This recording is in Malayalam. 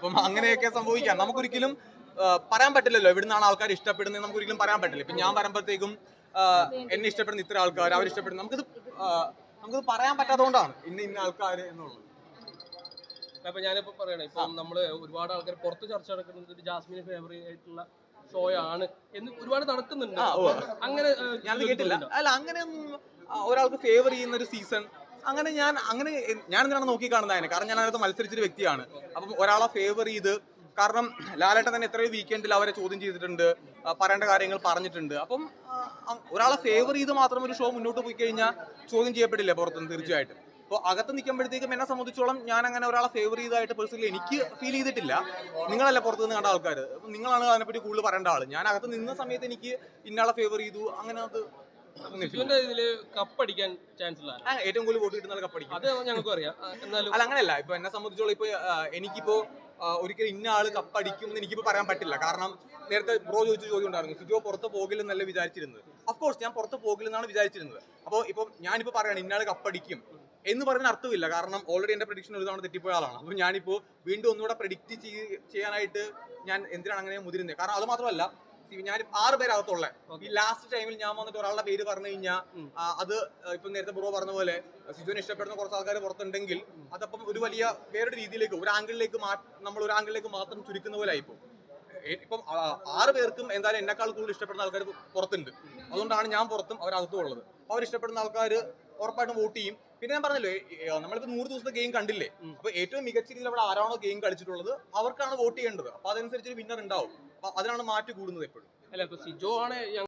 അപ്പം അങ്ങനെയൊക്കെ സംഭവിക്കാം. നമുക്കൊരിക്കലും പറയാൻ പറ്റില്ലല്ലോ. എവിടുന്നാണ് ആൾക്കാർ ഇഷ്ടപ്പെടുന്നത് നമുക്ക് ഒരിക്കലും പറയാൻ പറ്റില്ല. ഇപ്പൊ ഞാൻ വരുമ്പോഴത്തേക്കും എന്നെ ഇഷ്ടപ്പെടുന്ന ഇത്ര ആൾക്കാർ അവർ ഇഷ്ടപ്പെടുന്നു നമുക്കിത് നമുക്കിത് പറയാൻ പറ്റാത്തതുകൊണ്ടാണ് ഇന്ന ഇന്ന ആൾക്കാർ എന്നുള്ളത്. അപ്പൊ ഞാനിപ്പോ പറയണേ ഇപ്പൊ നമ്മൾ ഒരുപാട് ആൾക്കാർ പുറത്ത് ചർച്ച നടക്കുന്നത് ജാസ്മിൻ ജാസ്മിന് ഫേവറേറ്റ് ആയിട്ടുള്ള ഷോ ആണ് എന്ന് ഒരുപാട് നടക്കുന്നുണ്ട്. അങ്ങനെ ഞാൻ കേട്ടില്ല. അല്ല അങ്ങനെ ഒരാൾക്ക് ഫേവർ ചെയ്യുന്ന ഒരു സീസൺ അങ്ങനെ ഞാൻ അങ്ങനെ ഞാൻ എന്തിനാണ് നോക്കി കാണുന്നത് അതിനെ? കാരണം ഞാൻ അതിനകത്ത് മത്സരിച്ചൊരു വ്യക്തിയാണ്. അപ്പം ഒരാളെ ഫേവർ ചെയ്ത് കാരണം ലാലേട്ടൻ തന്നെ എത്രയോ വീക്കെൻഡിൽ അവരെ ചോദ്യം ചെയ്തിട്ടുണ്ട് പറയേണ്ട കാര്യങ്ങൾ പറഞ്ഞിട്ടുണ്ട്. അപ്പം ഒരാളെ ഫേവർ ചെയ്ത് മാത്രം ഒരു ഷോ മുന്നോട്ട് പോയി കഴിഞ്ഞാൽ ചോദ്യം ചെയ്യപ്പെടില്ല പുറത്തുനിന്ന് തീർച്ചയായിട്ടും? അപ്പോൾ അകത്ത് നിൽക്കുമ്പോഴത്തേക്കും എന്നെ സംബന്ധിച്ചോളം ഞാൻ അങ്ങനെ ഒരാളെ ഫേവർ ചെയ്തതായിട്ട് പേഴ്സണലി എനിക്ക് ഫീൽ ചെയ്തിട്ടില്ല. നിങ്ങളല്ല പുറത്തു നിന്ന് കണ്ട ആൾക്കാർ നിങ്ങളാണ് അതിനെപ്പറ്റി കൂടുതൽ പറയേണ്ട ആൾ ഞാൻ അകത്ത് നിന്ന സമയത്ത് എനിക്ക് ഇന്നാളെ ഫേവർ ചെയ്തു അങ്ങനെ അത് ഇതിൽ കപ്പടിക്കാൻ ചാൻസ് ഇല്ല ആ, ഏറ്റവും കൂടുതൽ വോട്ട് കിട്ടുന്ന കപ്പടിക്കും. അത് ഞങ്ങൾക്കും അറിയാം. ആ, എന്നാലും അല്ല അങ്ങനെയല്ല. ഇപ്പൊ എന്നെ സംബന്ധിച്ചോളം ഇപ്പൊ ആ, എനിക്കിപ്പോ ആ, ഒരിക്കലും ഇന്ന ആൾ കപ്പടിക്കും എന്ന് എനിക്കിപ്പോ പറയാൻ പറ്റില്ല. കാരണം നേരത്തെ ബ്രോ ചോദിച്ച ചോദ്യം ഉണ്ടായിരുന്നു. സിജോ പുറത്ത് പോകില്ലെന്നല്ല വിചാരിച്ചിരുന്നത്? കോഴ്സ് ഞാൻ പുറത്ത് പോകില്ലെന്നാണ് വിചാരിച്ചിരുന്നത്. അപ്പോൾ ഇപ്പൊ ഞാനിപ്പോ പറയാണ് ഇന്നാൾ കപ്പടിക്കും എന്ന് പറയുന്ന അർത്ഥമില്ല. കാരണം ഓൾറെഡി എന്റെ പ്രഡിക്ഷൻ ഒരു തവണ തെറ്റിപ്പോയ ആളാണ്. അപ്പൊ ഞാനിപ്പോ വീണ്ടും ഒന്നുകൂടെ പ്രഡിക്റ്റ് ചെയ്യാനായിട്ട് ഞാൻ എന്തിനാണ് അങ്ങനെ മുതിരുന്നത്? കാരണം അത് മാത്രമല്ല ഞാൻ ആറ് പേരകത്തുള്ള ഈ ലാസ്റ്റ് ടൈമിൽ ഞാൻ വന്നിട്ട് ഒരാളുടെ പേര് പറഞ്ഞു കഴിഞ്ഞാൽ അത് ഇപ്പൊ നേരത്തെ ബ്രോ പറഞ്ഞ പോലെ സിജുവിനെ ഇഷ്ടപ്പെടുന്ന കുറച്ച് ആൾക്കാർ പുറത്തുണ്ടെങ്കിൽ അതപ്പം ഒരു വലിയ വേറൊരു രീതിയിലേക്ക് ഒരു ആംഗിളിലേക്ക് നമ്മൾ ഒരു ആംഗിളിലേക്ക് മാത്രം ചുരുക്കുന്ന പോലെ ആയിപ്പോ ഇപ്പം ആറ് പേർക്കും എന്തായാലും എന്നെക്കാൾ കൂടുതൽ ഇഷ്ടപ്പെടുന്ന ആൾക്കാർ പുറത്തുണ്ട്. അതുകൊണ്ടാണ് ഞാൻ പുറത്തും അവരകത്തും ഉള്ളത്. അവർ ഇഷ്ടപ്പെടുന്ന ആൾക്കാർ ഉറപ്പായിട്ടും വോട്ട് ചെയ്യും. പിന്നെ ഞാൻ പറഞ്ഞല്ലോ നമ്മളിപ്പോ നൂറ് ദിവസത്തെ ഗെയിം കണ്ടില്ലേ. അപ്പൊ ഏറ്റവും മികച്ച രീതിയിൽ അവിടെ ആരാണോ ഗെയിം കളിച്ചിട്ടുള്ളത് അവർക്കാണ് വോട്ട് ചെയ്യേണ്ടത്. അപ്പൊ അതനുസരിച്ച് വിന്നർ ഉണ്ടാവും. അതിനാണ് മാറ്റി കൂടുന്നത് എപ്പോഴും. അല്ല ഇപ്പൊ സിജോ ആണ്